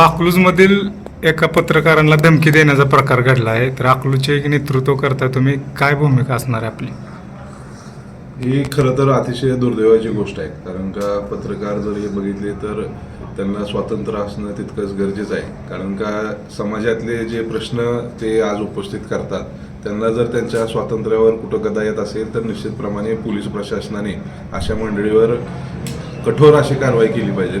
अकलूजमधील एका पत्रकारांना धमकी देण्याचा प्रकार घडला आहे. तर अकलूजचे एक नेतृत्व करता तुम्ही. काय भूमिका असणार आहे आपली? ही खरं तर अतिशय दुर्दैवाची गोष्ट आहे. कारण का पत्रकार जर हे बघितले तर त्यांना स्वातंत्र्य असणं तितकंच गरजेचं आहे. कारण का समाजातले जे प्रश्न ते आज उपस्थित करतात त्यांना जर त्यांच्या स्वातंत्र्यावर कुठं गदा येत असेल तर निश्चितप्रमाणे पोलीस प्रशासनाने अशा मंडळीवर कठोर अशी कारवाई केली पाहिजे.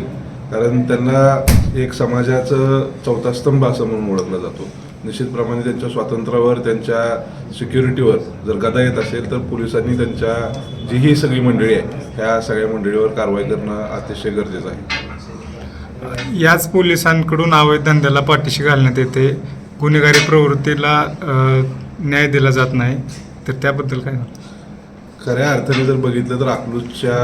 कारण त्यांना एक समाजाचं चौथा स्तंभ असं म्हणून ओळखला जातो. निश्चितप्रमाणे त्यांच्या स्वातंत्र्यावर त्यांच्या सिक्युरिटीवर जर गदा येत असेल तर पोलिसांनी त्यांच्या जी ही सगळी मंडळी आहे ह्या सगळ्या मंडळीवर कारवाई करणं अतिशय गरजेचं आहे. याच पोलिसांकडून अवैध धंद्याला पाठीशी घालण्यात येते. गुन्हेगारी प्रवृत्तीला न्याय दिला जात नाही. तर त्याबद्दल काय? खऱ्या अर्थाने जर बघितलं तर अकलूजच्या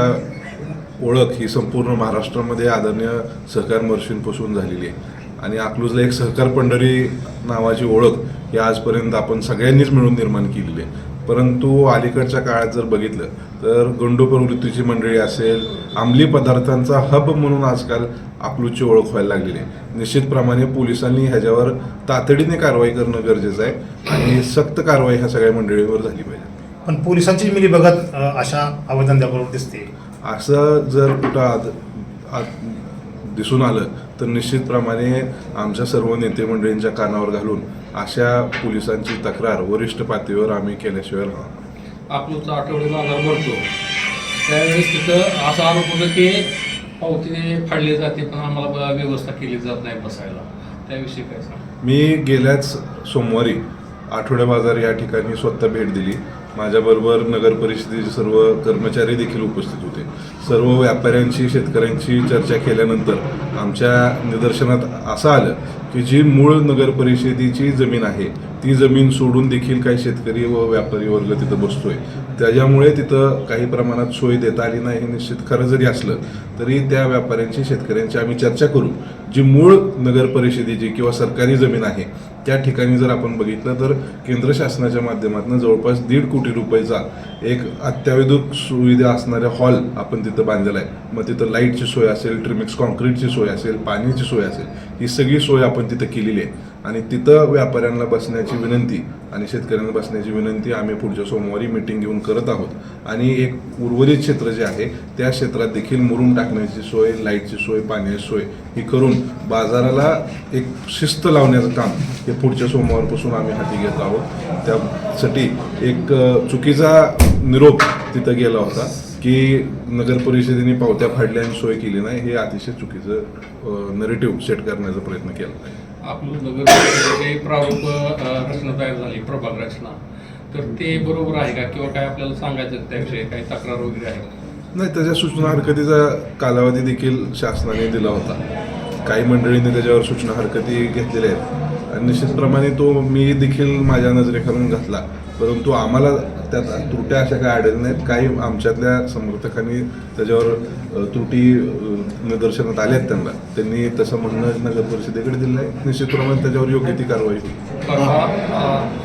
ओळख ही संपूर्ण महाराष्ट्रामध्ये आदरणीय सहकार महर्षींपासून झालेली आहे. आणि अकलूजला एक सहकार पंढरी नावाची ओळख ही आजपर्यंत आपण सगळ्यांनीच मिळून निर्माण केलेली आहे. परंतु अलीकडच्या काळात जर बघितलं तर गंडो प्रवृत्तीची मंडळी असेल अंमली पदार्थांचा हब म्हणून आजकाल अकलूजची ओळख व्हायला लागलेली आहे. निश्चितप्रमाणे पोलिसांनी ह्याच्यावर तातडीने कारवाई करणं गरजेचं आहे आणि सक्त कारवाई ह्या सगळ्या मंडळीवर झाली पाहिजे. पण पोलिसांची मिली बघत अशा अवैधंद्याबरोबर दिसते असं जर कुठं दिसून आलं तर निश्चितप्रमाणे आमच्या सर्व नेते मंडळींच्या कानावर घालून अशा पोलिसांची तक्रार वरिष्ठ पातळीवर आम्ही केल्याशिवाय राहणार नाही. अकलूजचा आठवडी बाजार भरतो. त्यावेळेस तिथं असा आरोप होता की पावती फाडली जाते पण आम्हाला व्यवस्था केली जात नाही बसायला. त्याविषयी काय सांग मी गेल्याच सोमवारी आठवड्या बाजार या ठिकाणी स्वतः भेट दिली. माझ्याबरोबर नगर परिषदेचे सर्व कर्मचारी देखील उपस्थित होते. सर्व व्यापाऱ्यांशी शेतकऱ्यांशी चर्चा केल्यानंतर आमच्या निदर्शनात असं आलं की जी मूळ नगर परिषदेची जमीन आहे ती जमीन सोडून देखील काही शेतकरी व व्यापारी वर्ग तिथं बसतोय. त्याच्यामुळे तिथं काही प्रमाणात सोय देता आली नाही हे निश्चित खरं जरी असलं तरी त्या व्यापाऱ्यांची शेतकऱ्यांची आम्ही चर्चा करू. जी मूळ नगर परिषदेची किंवा सरकारी जमीन आहे त्या ठिकाणी जर आपण बघितलं तर केंद्र शासनाच्या माध्यमातून जवळपास दीड कोटी रुपयाचा एक अत्यावधूक सुविधा असणाऱ्या हॉल आपण तिथं बांधलेला आहे. मग तिथं लाईटची सोय असेल ट्रिमिक्स कॉन्क्रीटची सोय असेल पाण्याची सोय असेल ही सगळी सोय आपण तिथं केलेली आहे. आणि तिथं व्यापाऱ्यांना बसण्याची विनंती आणि शेतकऱ्यांना बसण्याची विनंती आम्ही पुढच्या सोमवारी मिटिंग घेऊन करत आहोत. आणि एक उर्वरित क्षेत्र जे आहे त्या क्षेत्रात देखील मुरून टाकण्याची सोय लाईटची सोय पाण्याची सोय ही करून बाजाराला एक शिस्त लावण्याचं काम हे पुढच्या सोमवारपासून आम्ही हाती घेत आहोत. त्यासाठी एक चुकीचा निरोप तिथं गेला होता की नगर परिषदेने पावत्या फाडल्या आणि सोय केली नाही हे अतिशय चुकीचं नरेटिव्ह सेट करण्याचा प्रयत्न केला. आहे आपलं नगर प्रारूप रचना तयार झाली प्रभाग रचना. तर ते बरोबर आहे का? किंवा काय आपल्याला सांगायचं त्याविषयी काही तक्रार वगैरे आहे का? नाही त्याच्या सूचना हरकतीचा कालावधी देखील शासनाने दिला होता. काही मंडळींनी त्याच्यावर सूचना हरकती घेतलेल्या आहेत. आणि निश्चितप्रमाणे तो मी देखील माझ्या नजरेखालून घातला. परंतु आम्हाला त्यात त्रुट्या अशा काही आढळल्या नाहीत. काही आमच्यातल्या समर्थकांनी त्याच्यावर त्रुटी अ, निदर्शनात आल्यात त्यांना. त्यांनी तसं म्हणणं नगर परिषदेकडे दिलं आहे निश्चितप्रमाणे त्याच्यावर योग्य ती कारवाई होईल.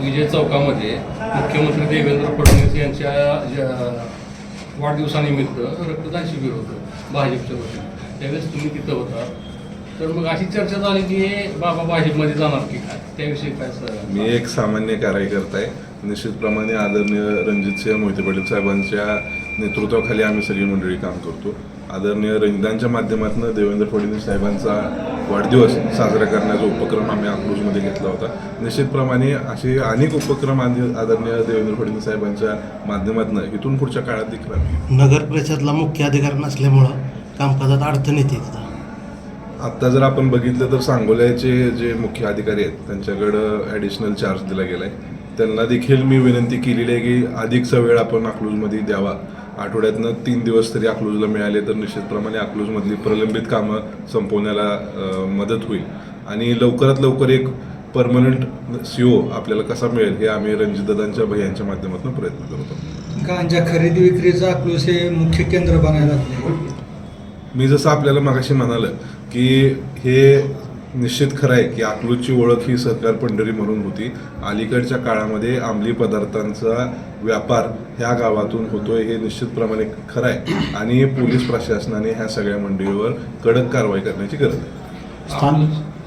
विजय चौकामध्ये मुख्यमंत्री देवेंद्र फडणवीस यांच्या वाढदिवसानिमित्त रक्तदान शिबिर होतं भाजपच्या वतीने. त्यावेळेस तुम्ही तिथं होता. तर मग अशी चर्चा झाली की बाबा भाजपमध्ये जाणार की काय? त्याविषयी काय सर? मी एक सामान्य कार्यकर्ता आहे. निश्चितप्रमाणे आदरणीय रणजितसिंह मोहिते पाटील साहेबांच्या नेतृत्वाखाली आम्ही सगळी मंडळी काम करतो. आदरणीय रंजितांच्या माध्यमातून देवेंद्र फडणवीस साहेबांचा वाढदिवस साजरा करण्याचा उपक्रम आम्ही अकलूजमध्ये घेतला होता. निश्चितप्रमाणे असे अनेक उपक्रम आदि- आदरणीय देवेंद्र फडणवीस साहेबांच्या माध्यमातून इथून पुढच्या काळात देखील आम्ही नगर परिषदला मुख्य अधिकार नसल्यामुळं कामकाजात अडचण येते तिथं. आत्ता जर आपण बघितलं तर सांगोल्याचे जे मुख्य अधिकारी आहेत त्यांच्याकडं ॲडिशनल चार्ज दिला गेला आहे त्यांना देखील मी विनंती केलेली आहे की अधिकचा वेळ आपण अकलूजमध्ये द्यावा. आठवड्यातनं तीन दिवस तरी अकलूजला मिळाले तर निश्चितप्रमाणे अकलूजमधली प्रलंबित कामं संपवण्याला मदत होईल. आणि लवकरात लवकर एक परमनंट सी ओ आपल्याला कसा मिळेल हे आम्ही रणजितदादांच्या भैयांच्या माध्यमातून प्रयत्न करतो. गांजा खरेदी विक्रीचं अकलूस हे मुख्य केंद्र बनायला मी जसं आपल्याला मागाशी म्हणालं की हे निश्चित खरं आहे की अकलूजची ओळख ही सहकार पंढरी म्हणून होती. अलीकडच्या काळामध्ये अंमली पदार्थांचा व्यापार ह्या गावातून होतोय हे निश्चितप्रमाणे खरं आहे. आणि पोलीस प्रशासनाने ह्या सगळ्या मंडळीवर कडक कारवाई करण्याची गरज आहे. स्थान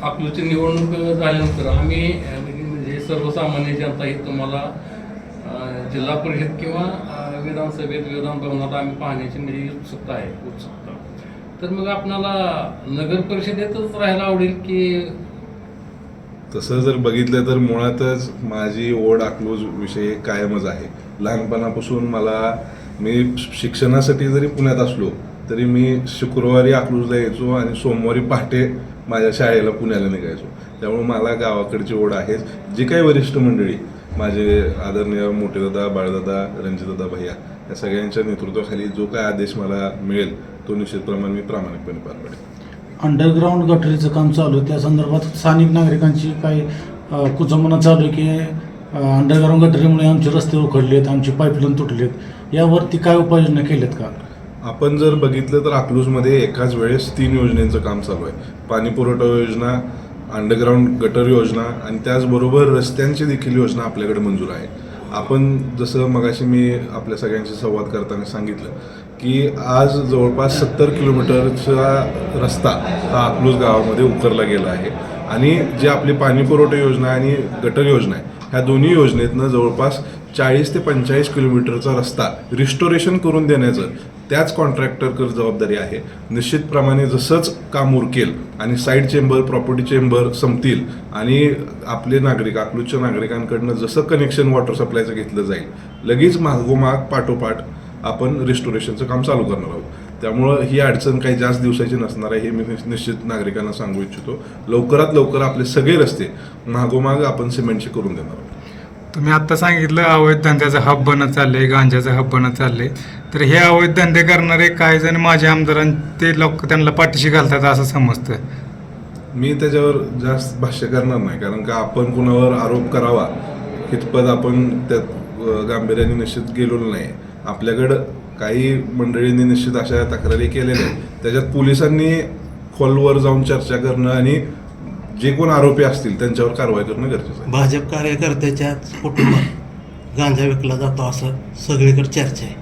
अकलूजची निवडणूक झाल्यानंतर आम्ही म्हणजे सर्वसामान्य जनता ही तुम्हाला जिल्हा परिषद किंवा विधानसभेत विधान भवनात आम्ही पाहण्याची म्हणजे उत्सुकता आहे. उत्सुकता. तर मग आपणाला नगर परिषदेतच राहायला आवडेल की तसं जर बघितलं तर मुळातच माझी ओढ अकलूज विषय कायमच आहे. लहानपणापासून मला मी शिक्षणासाठी जरी पुण्यात असलो तरी मी शुक्रवारी अकलूजला यायचो आणि सोमवारी पहाटे माझ्या शाळेला पुण्याला निघायचो. त्यामुळे मला गावाकडची ओढ आहेच. जी काही वरिष्ठ मंडळी माझे आदरणीय मोठे दादा बाळदादा रणजितदादा भैया या सगळ्यांच्या नेतृत्वाखाली जो काय आदेश मला मिळेल तो निश्चितप्रमाणे मी प्रामाणिकपणे पार पाडेल अंडरग्राऊंड गटरीचं काम चालू आहे. त्या संदर्भात स्थानिक नागरिकांची काही कुचंबना चालू आहे की अंडरग्राऊंड गटरीमुळे आमचे रस्ते उखडलेत आमची पाईपलाईन तुटलेत. यावरती काय उपाययोजना केल्यात का? आपण जर बघितलं तर अकलूजमध्ये एकाच वेळेस तीन योजनेचं काम चालू आहे. पाणी पुरवठा योजना अंडरग्राऊंड गटर योजना आणि त्याचबरोबर रस्त्यांची देखील योजना आपल्याकडे मंजूर आहे. आपण जसं मगाशी मी आपल्या सगळ्यांशी संवाद करताना सांगितलं की आज जवळपास सत्तर किलोमीटरचा रस्ता हा अकलूज गावामध्ये उकरला गेला आहे. आणि जे आपली पाणी पुरवठा योजना आणि गटर योजना आहे ह्या दोन्ही योजनेतनं जवळपास चाळीस ते पंचेचाळीस किलोमीटरचा रस्ता रिस्टोरेशन करून देण्याचं त्याच कॉन्ट्रॅक्टरकर जबाबदारी आहे. निश्चितप्रमाणे जसंच काम उरकेल आणि साईड चेंबर प्रॉपर्टी चेंबर संपतील आणि आपले नागरिक अकलूजच्या नागरिकांकडनं जसं कनेक्शन वॉटर सप्लायचं घेतलं जाईल लगेच मागोमाग पाठोपाठ आपण रिस्टोरेशनचं काम चालू करणार आहोत. त्यामुळं ही अडचण काही जास्त दिवसाची नसणार आहे हे मी निश- निश्चित नागरिकांना सांगू इच्छितो. लवकरात लवकर आपले सगळे रस्ते मागोमाग आपण सिमेंटचे करून देणार आहोत. तुम्ही आत्ता सांगितलं अवैध धंद्याचा हब बनत चाललंय गांजाचा हब बनत चाललंय. तर हे अवैध धंदे करणारे काही जण माझ्या आमदारां ते लोक त्यांना पाठीशी घालतात असं समजतं मी त्याच्यावर जास्त भाष्य करणार नाही कारण का आपण कुणावर आरोप करावा हितपत आपण त्यात गांभीर्याने निश्चित गेलेलो नाही. आपल्याकडं काही मंडळींनी निश्चित अशा तक्रारी केलेल्या आहेत. त्याच्यात पोलिसांनी खोलवर जाऊन चर्चा करणं आणि जे कोण आरोपी असतील त्यांच्यावर कारवाई करणं गरजेचं आहे. भाजप कार्यकर्त्याच्या कुटुंबात गांजा विकला जातो असं सगळीकडे चर्चा आहे.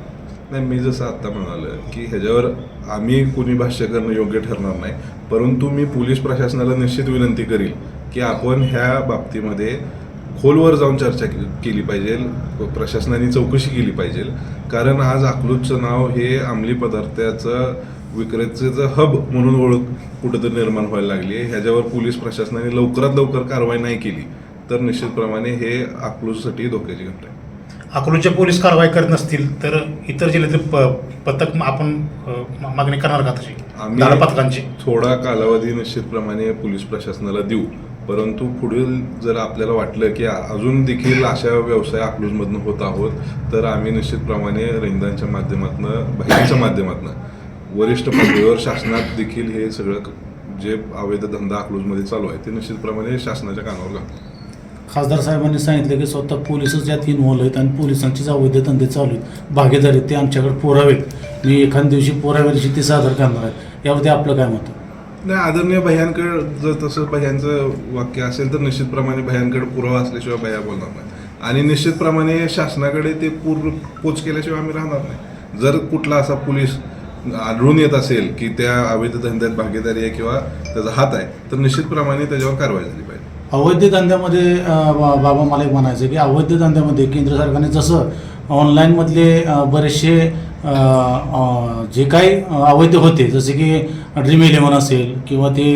नाही मी जसं आत्ता म्हणालं की ह्याच्यावर आम्ही कोणी भाष्य करणं योग्य ठरणार नाही. परंतु मी पोलीस प्रशासनाला निश्चित विनंती करील की आपण ह्या बाबतीमध्ये खोलवर जाऊन चर्चा केली पाहिजे. प्रशासनाने चौकशी केली पाहिजे. कारण आज अकलूजचं नाव हे अंमली पदार्थाचं विक्रेतेचं हब म्हणून ओळख कुठंतरी निर्माण व्हायला लागली आहे. ह्याच्यावर पोलीस प्रशासनाने लवकरात लवकर कारवाई नाही केली. तर निश्चितप्रमाणे हे अकलूजसाठी धोक्याची घटना आहे. अकलूजचे पोलीस कारवाई करत नसतील तर इतर जिल्ह्यातील प- पथक आपण मागणी करणार का तशी? आम्ही- पथकांची थोडा कालावधी निश्चितप्रमाणे पोलीस प्रशासनाला देऊ. परंतु पुढील जर आपल्याला वाटलं की अजून देखील अशा व्यवसाय अकलूजमधनं होत आहोत तर आम्ही निश्चितप्रमाणे रैंदांच्या माध्यमातून बहिणीच्या माध्यमातून वरिष्ठ पातळीवर शासनात देखील हे सगळं जे अवैध धंदा अकलूजमध्ये चालू आहे ते निश्चितप्रमाणे शासनाच्या कानावर घालतो खासदार साहेबांनी सांगितलं की स्वतः पोलिसच यात इन्व्हॉल्व आहेत आणि पोलिसांचीच अवैध धंदे चालू आहेत भागीदारी ते आमच्याकडे पुरावेत मी एखाद्या दिवशी पुराव्याची ते सादर करणार आहे. यामध्ये आपलं काय मत? नाही आदरणीय भयांकड जर तसं भयांचं वाक्य असेल तर निश्चितप्रमाणे भयांकड पुरावा असल्याशिवाय भया बोलणार नाही. आणि निश्चितप्रमाणे शासनाकडे ते पूर्ण पोच केल्याशिवाय आम्ही राहणार नाही. जर कुठला असा पोलीस आढळून येत असेल की त्या अवैध धंद्यात भागीदारी आहे किंवा त्याचा हात आहे तर निश्चितप्रमाणे त्याच्यावर कारवाई झाली पाहिजे. अवैध धंद्यामध्ये बा- बाबा मला एक म्हणायचं की अवैध धंद्यामध्ये केंद्र सरकारने जसं ऑनलाईनमधले बरेचसे जे काही अवैध होते जसे की ड्रीम इलेव्हन असेल किंवा ते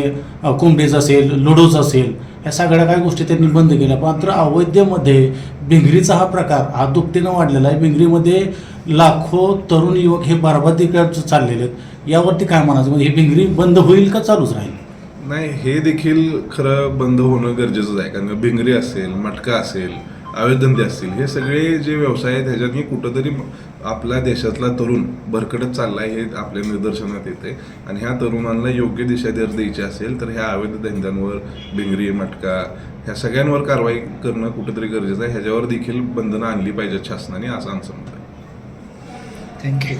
अ, कुंबडेज असेल लुडोज असेल या सगळ्या काही गोष्टी त्यांनी बंद केल्या. मात्र अवैधमध्ये भिंगरीचा हा प्रकार हा दुपटीनं वाढलेला आहे. भिंगरीमध्ये लाखो तरुण युवक हे बरबादीकडे चाललेले आहेत. यावरती काय म्हणायचं? म्हणजे ही भिंगरी बंद होईल का चालूच राहील? नाही हे देखील खरं बंद होणं गरजेचंच आहे. कारण भिंगरी असेल मटका असेल अवैध असतील हे सगळे जे व्यवसाय आहेत ह्याच्यातनी कुठंतरी आपल्या देशातला तरुण भरकटत चाललाय हे आपल्या निदर्शनात येते आणि ह्या तरुणांना योग्य दिशा जर द्यायची असेल तर ह्या अवैध धंद्यांवर भिंगरी मटका ह्या सगळ्यांवर कारवाई करणं कुठंतरी गरजेचं आहे. ह्याच्यावर देखील बंधनं आणली पाहिजेत शासनाने असं आमचं मत आहे. थँक्यू